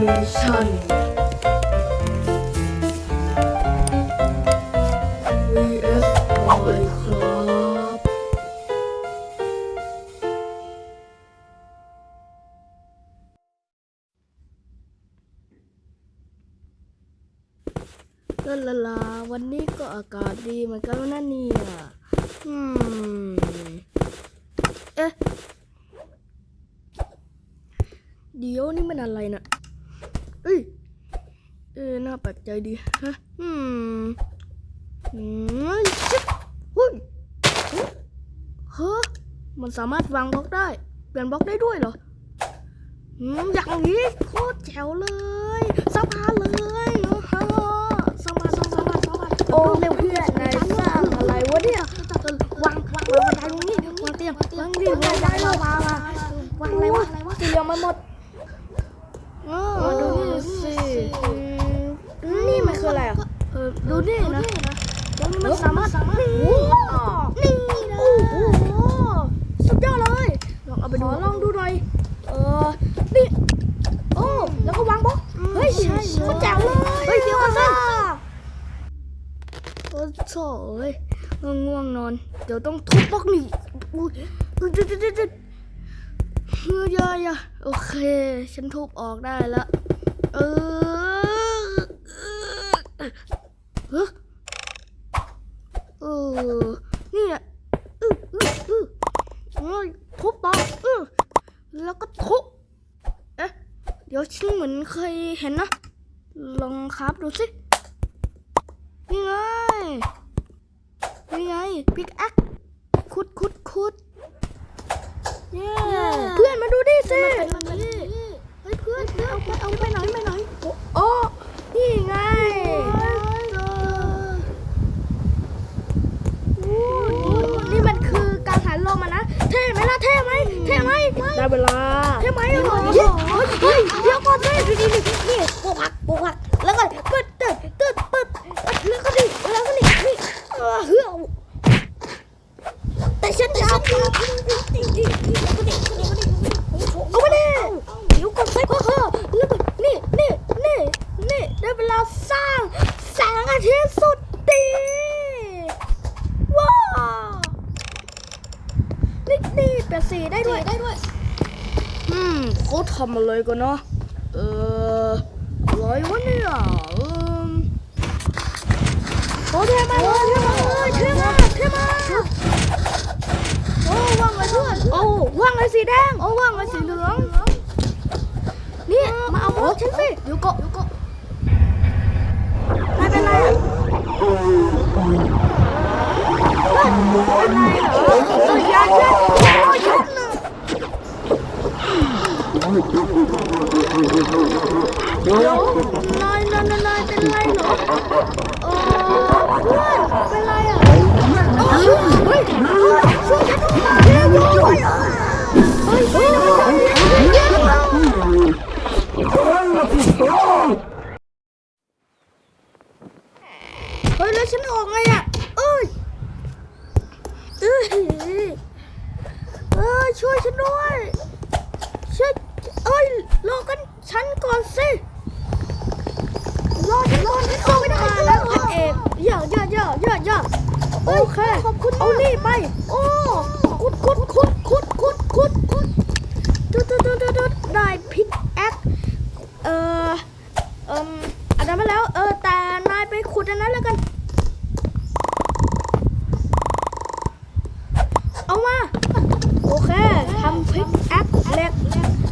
เนชั่น vs บอยครับลาลาลาวันนี้ก็อากาศดีเหมือนกันนะเนี่ยอืม เอ๊ะ เดี๋ยวนี่มันอะไรนะ เอ้ย เอ๊ะน่าแปลกใจดี ฮะ อืมอืมชิบเฮ้ยเฮ้ยเฮ้อมันสามารถวางบล็อกได้ เปลี่ยนบล็อกได้ด้วยเหรออืมอย่างนี้โคตรแจ๋วเลยสบายเลยโอ้โหสบายสบายสบายสบายโอ้เพื่อนนายสร้างอะไรวะเนี่ยวางวางวางบันไดตรงนี้วางเตียงวางดิวางวางวางวางวางอะไรวะอะไรวะเตียงมันหมดเออ นี่สินี่มันคืออะไรอะเออดูนี่นะแล้วนี่มันสามารถนี่นี่นะโอ้โหสุดยอดเลยลองเอาไปดูลองดูหน่อยเออนี่โอ้แล้วก็วางบล็อกเฮ้ยใช่โคตรแจ๋วเลยเฮ้ยเดี๋ยวก่อนสิโอ้โถเอ้ยง่วงนอน เดี๋ยวต้องทุบบล็อกนี่อุ้ยอุ้ยจุดจุดจุดจุดเฮ้ยอย่าอย่าโอเค ฉันทุบออกได้แล้ว เออเออนี่แหละอืออืออือเฮ้ยทุบต่ออือแล้วก็ทุบเอ๊ะเดี๋ยวฉันเหมือนเคยเห็นนะ ลองครับดูสินี่ไงนี่ไงพิกแอคคุดคุดคุดเย้เพื่อนมาดูดิสิเฮ้ยเพื่อนเพื่อนเอาไปเอาไปไหนไปไหนโอ้โอ้นี่ไงโอ้โหนี่มันคือการหันลมอะนะ เท่ไหมล่ะ เท่ไหมเท่ไหม ได้เวลา เท่ไหมโอ้โหเฮ้ยเดี๋ยวก่อนสินี่นี่นี่ปลูกผักปลูกผักแล้วก็ตึ๊ดตึ๊ดตึ๊ดตึ๊ดแล้วก็นี่แล้วก็นี่นี่เออเฮ้ยแต่ฉันจะเอาไปเอาไปดิเดี๋ยวก่อนสิพ่อเออแล้วก็นี่นี่นี่นี่ได้เวลาสร้างแสงอาทิตย์สุดดีว้าวนี่นี่เปลี่ยนสีได้ด้วยได้ด้วย อืม เขาทำอะไรกันเนาะเอออะไรวะเนี่ยเออโอ้เท่มากเลยเท่มากเลยเท่มากเท่มากโอ้ว่างเลยเพื่อนโอ้ว่างเลยสีแดงโอ้ว่างเลยสีเหลืองนี่มาเอาบล็อกฉันสิเดี๋ยวก็เดี๋ยวก็ไม่เป็นไรอะเฮ้ยเป็นไรเหรอเอออย่าอย่าอย่าอย่านะเดี๋ย วนายนายนายนายเป็นไรเหรอเออเพื่อนเป็นไรอะเฮ้ยเฮ้ยช่วยฉันด้วย อเคขอบคุณเอานี่ไป โอ้คุดคุดคุดคุดคุดคุดคุดตุ๊ดตุ๊ดตุ๊ดตุ๊ดได้พิกแอคเอ่อเอ่มอันนั้นมาแล้ว เออ แต่นายไปขุดอันนั้นแล้วกัน เอามา โอเคทำพิกแอคเหล็ก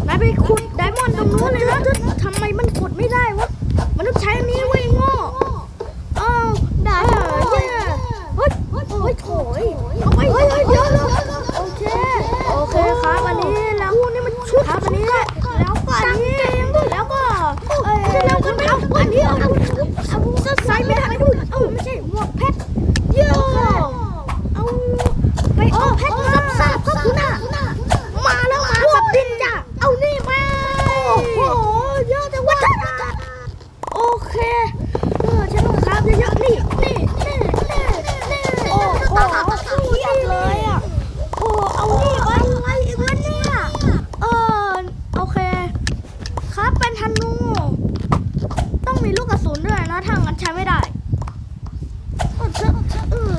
นายไปขุดไดมอนด์ตรงนู้นเลยนะทำไมมันขุดไม่ได้วะ มันต้องใช้อัน ใส่ไม่ทันพูดเอ้าไม่ใช่หมวกเพชรเยอะเอาไปเอาเพชรซับซับก็คุณน่ะมาแล้วมากับดินจ้ะเอานี่มาโอ้โหเยอะจังวะโอเคเออฉันต้องครับเยอะๆนี่างกันใช้ไม่ได้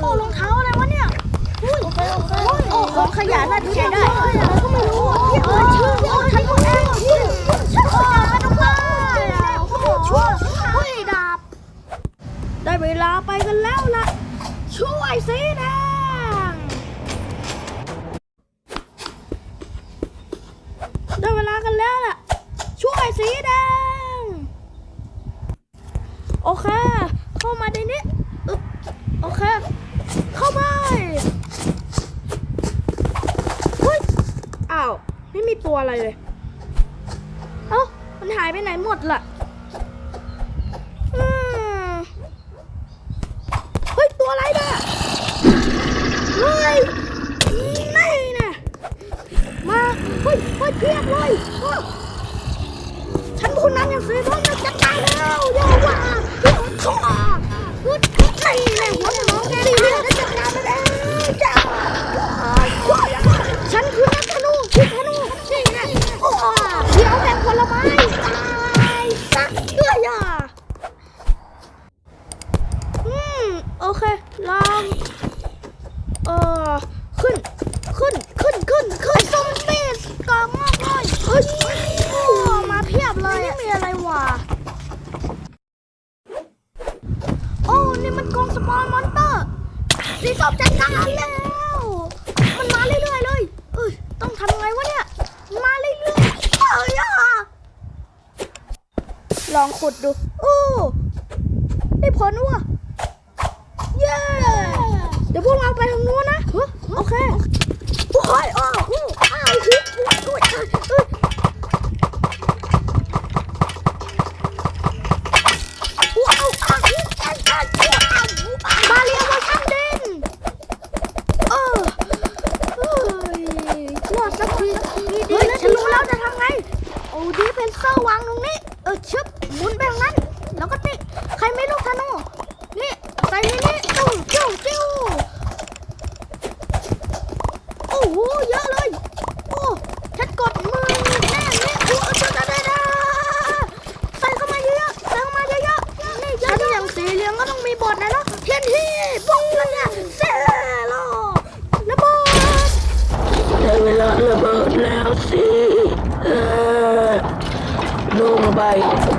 โอ้รองเท้าอะไรวะเนี่ยอ้โอ้ของขยะน่าจะใช้ได้ก็ไม่รู้เรียเลยชื่อโอ้ทั้งหมดเองช่อชื่อขะทุกช่วยช่วยดาบ ได้เวลาไปกันแล้วล่ะ ช่วยสินะ อะไรเลย เอ้า มันหายไปไหนหมดล่ะเฮ้ย ตัวอะไรเนี่ยเฮ้ยนี่นะมา เฮ้ยเฮ้ยเพียบเลยอ้าวฉันคุณนั้นยังซื้อรถจะจัดการแล้วอย่าว่าเดี๋ยวข้า โอเคลองเออขึ้น ขึ้น ขึ้น ขึ้น ขึ้นซอมบี้กองงอกเลยเฮ้ยโอ้มาเพียบเลยนี่มีอะไรวะโอ้ นี่มันกองสปอนมอนเตอร์สีส้มจัดการแล้ว มันมาเรื่อยๆเลยเอ้ยต้องทำไงวะเนี่ย มาเรื่อยๆเอ้ยอะลองขุดดู โอ้ได้ผลว่ะ เย้ เดี๋ยวพวกเราไปทางนู้นนะ โอเคโอ้ยอ้าวอ้าวฮิตด้วยด้วยเอ้ยเอ้ยว้าวอ้าวฮิตกันกันว้าวมาเรียกว่าช่างดินเออเฮ้ยรอดสักทีเฮ้ยฉันรู้แล้วจะทำไง โอ้ดีเป็นเซอร์วางตรงนี้ เออชึบหมุนไปทางนั้น แล้วก็ติใครไม่ลูกธนู นี่ใส่ในนี้จิ้วจิ้วจิ้วโอ้โหเยอะเลย โอ้ฉันกดมือแน่นี่โอ้จ้าจ้าจ้าจ้าใส่เข้ามาเยอะๆใส่เข้ามาเยอะๆนี่เยอะฉันอย่างสีเหลืองก็ต้องมีบทนะเนาะเทียนที่บ้องกันเนี่ยเซโลระเบิด ได้เวลาระเบิดแล้วสิเออ ล